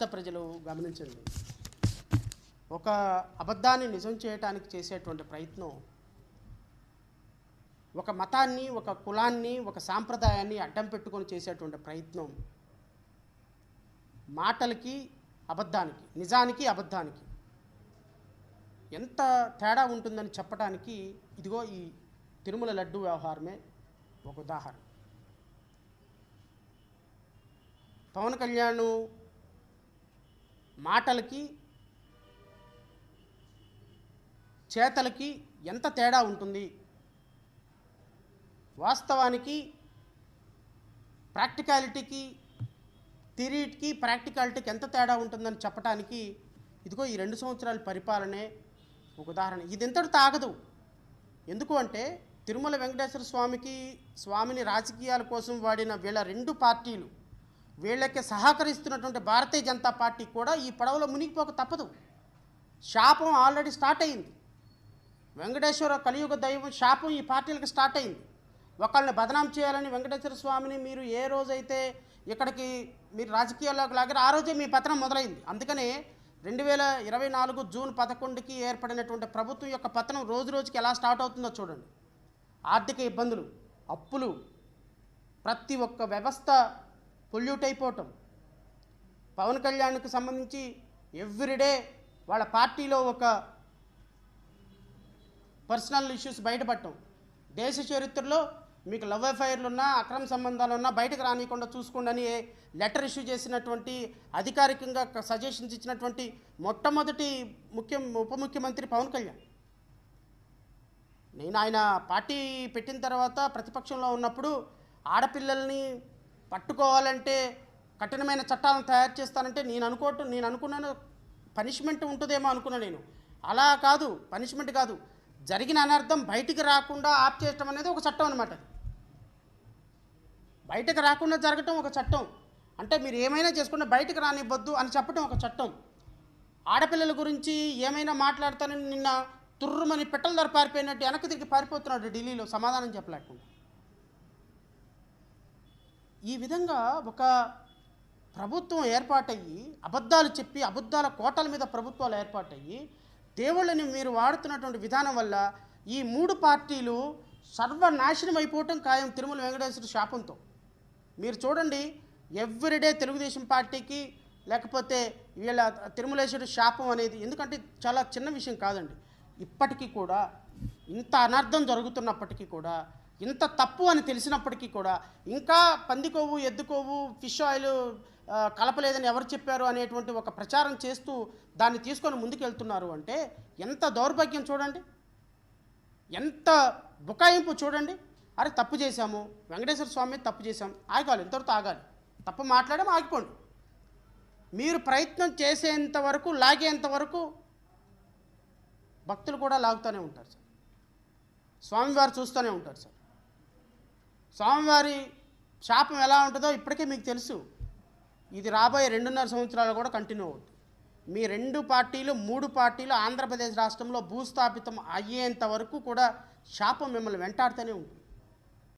రాష్ట్ర ప్రజలు గమనించండి. ఒక అబద్ధాన్ని నిజం చేయటానికి చేసేటువంటి ప్రయత్నం ఒక మతాన్ని ఒక కులాన్ని ఒక సాంప్రదాయాన్ని అడ్డం పెట్టుకొని చేసేటువంటి ప్రయత్నం మాటలకి అబద్ధానికి నిజానికి అబద్ధానికి ఎంత తేడా ఉంటుందని చెప్పడానికి ఇదిగో ఈ తిరుమల లడ్డు వ్యవహారమే ఒక ఉదాహరణ. పవన్ కళ్యాణ్ మాటలకి చేతలకి ఎంత తేడా ఉంటుంది? వాస్తవానికి ప్రాక్టికాలిటీకి థిరీకి ప్రాక్టికాలిటీకి ఎంత తేడా ఉంటుందని చెప్పడానికి ఇదిగో ఈ రెండు సంవత్సరాల పరిపాలనే ఒక ఉదాహరణ. ఇదింతటి తాగదు ఎందుకు అంటే తిరుమల వెంకటేశ్వర స్వామికి స్వామిని రాజకీయాల కోసం వాడిన వీళ్ళ రెండు పార్టీలు వీళ్ళకి సహకరిస్తున్నటువంటి భారతీయ జనతా పార్టీ కూడా ఈ పడవలో మునిగిపోక తప్పదు. శాపం ఆల్రెడీ స్టార్ట్ అయింది. వెంకటేశ్వర కలియుగ దైవం శాపం ఈ పార్టీలకు స్టార్ట్ అయింది. ఒకళ్ళని బదనాం చేయాలని వెంకటేశ్వర స్వామిని మీరు ఏ రోజైతే ఇక్కడికి మీరు రాజకీయాల్లోకి లాగారు ఆ రోజే మీ పతనం మొదలైంది. అందుకనే రెండు వేల ఇరవై నాలుగు జూన్ పదకొండుకి ఏర్పడినటువంటి ప్రభుత్వం యొక్క పతనం రోజు రోజుకి ఎలా స్టార్ట్ అవుతుందో చూడండి. ఆర్థిక ఇబ్బందులు అప్పులు ప్రతి ఒక్క వ్యవస్థ పొల్యూట్ అయిపోవటం. పవన్ కళ్యాణ్కు సంబంధించి ఎవ్రీడే వాళ్ళ పార్టీలో ఒక పర్సనల్ ఇష్యూస్ బయటపడటం. దేశ చరిత్రలో మీకు లవ్ అఫైర్లు ఉన్నా అక్రమ సంబంధాలు ఉన్నా బయటకు రానియకుండా చూసుకోండి అని లెటర్ ఇష్యూ చేసినటువంటి అధికారికంగా సజెషన్స్ ఇచ్చినటువంటి మొట్టమొదటి ముఖ్య ఉప ముఖ్యమంత్రి పవన్ కళ్యాణ్. నేను ఆయన పార్టీ పెట్టిన తర్వాత ప్రతిపక్షంలో ఉన్నప్పుడు ఆడపిల్లల్ని పట్టుకోవాలంటే కఠినమైన చట్టాలను తయారు చేస్తానంటే నేను అనుకోవటం నేను అనుకున్నాను పనిష్మెంట్ ఉంటుందేమో అనుకున్నా నేను. అలా కాదు పనిష్మెంట్ కాదు. జరిగిన అనర్థం బయటికి రాకుండా ఆప్ చేయటం అనేది ఒక చట్టం అనమాట బయటకు రాకుండా జరగటం ఒక చట్టం. అంటే మీరు ఏమైనా చేసుకుంటే బయటకు రానివ్వద్దు అని చెప్పటం ఒక చట్టం. ఆడపిల్లల గురించి ఏమైనా మాట్లాడతానని నిన్న తుర్రుమని పెట్టల ధర పారిపోయినట్టు వెనక్కి తిరిగి పారిపోతున్నాడు ఢిల్లీలో సమాధానం చెప్పలేకుండా. ఈ విధంగా ఒక ప్రభుత్వం ఏర్పాటయ్యి అబద్ధాలు చెప్పి అబద్ధాల కోటల మీద ప్రభుత్వాలు ఏర్పాటయ్యి దేవుళ్ళని మీరు వాడుతున్నటువంటి విధానం వల్ల ఈ మూడు పార్టీలు సర్వనాశనం అయిపోవటం ఖాయం తిరుమల వెంకటేశ్వర శాపంతో. మీరు చూడండి ఎవ్రీడే తెలుగుదేశం పార్టీకి లేకపోతే వీళ్ళ తిరుమలేశ్వరుడు శాపం అనేది ఎందుకంటే చాలా చిన్న విషయం కాదండి. ఇప్పటికీ కూడా ఇంత అనర్థం జరుగుతున్నప్పటికీ కూడా ఇంత తప్పు అని తెలిసినప్పటికీ కూడా ఇంకా పందికోవు ఎద్దుకోవు ఫిష్ ఆయిల్ కలపలేదని ఎవరు చెప్పారు అనేటువంటి ఒక ప్రచారం చేస్తూ దాన్ని తీసుకొని ముందుకెళ్తున్నారు అంటే ఎంత దౌర్భాగ్యం చూడండి. ఎంత బుకాయింపు చూడండి. అరే తప్పు చేశాము వెంకటేశ్వర స్వామి తప్పు చేశాము ఆగాలి ఎంతవరకు ఆగాలి. తప్పు మాట్లాడము ఆగిపోండి. మీరు ప్రయత్నం చేసేంత వరకు లాగేంత వరకు భక్తులు కూడా లాగుతూనే ఉంటారు సార్. స్వామివారు చూస్తూనే ఉంటారు సార్. స్వామివారి శాపం ఎలా ఉంటుందో ఇప్పటికే మీకు తెలుసు. ఇది రాబోయే రెండున్నర సంవత్సరాలు కూడా కంటిన్యూ అవుతుంది. మీ రెండు పార్టీలు మూడు పార్టీలు ఆంధ్రప్రదేశ్ రాష్ట్రంలో భూస్థాపితం అయ్యేంత వరకు కూడా శాపం మిమ్మల్ని వెంటాడుతూనే ఉంటుంది.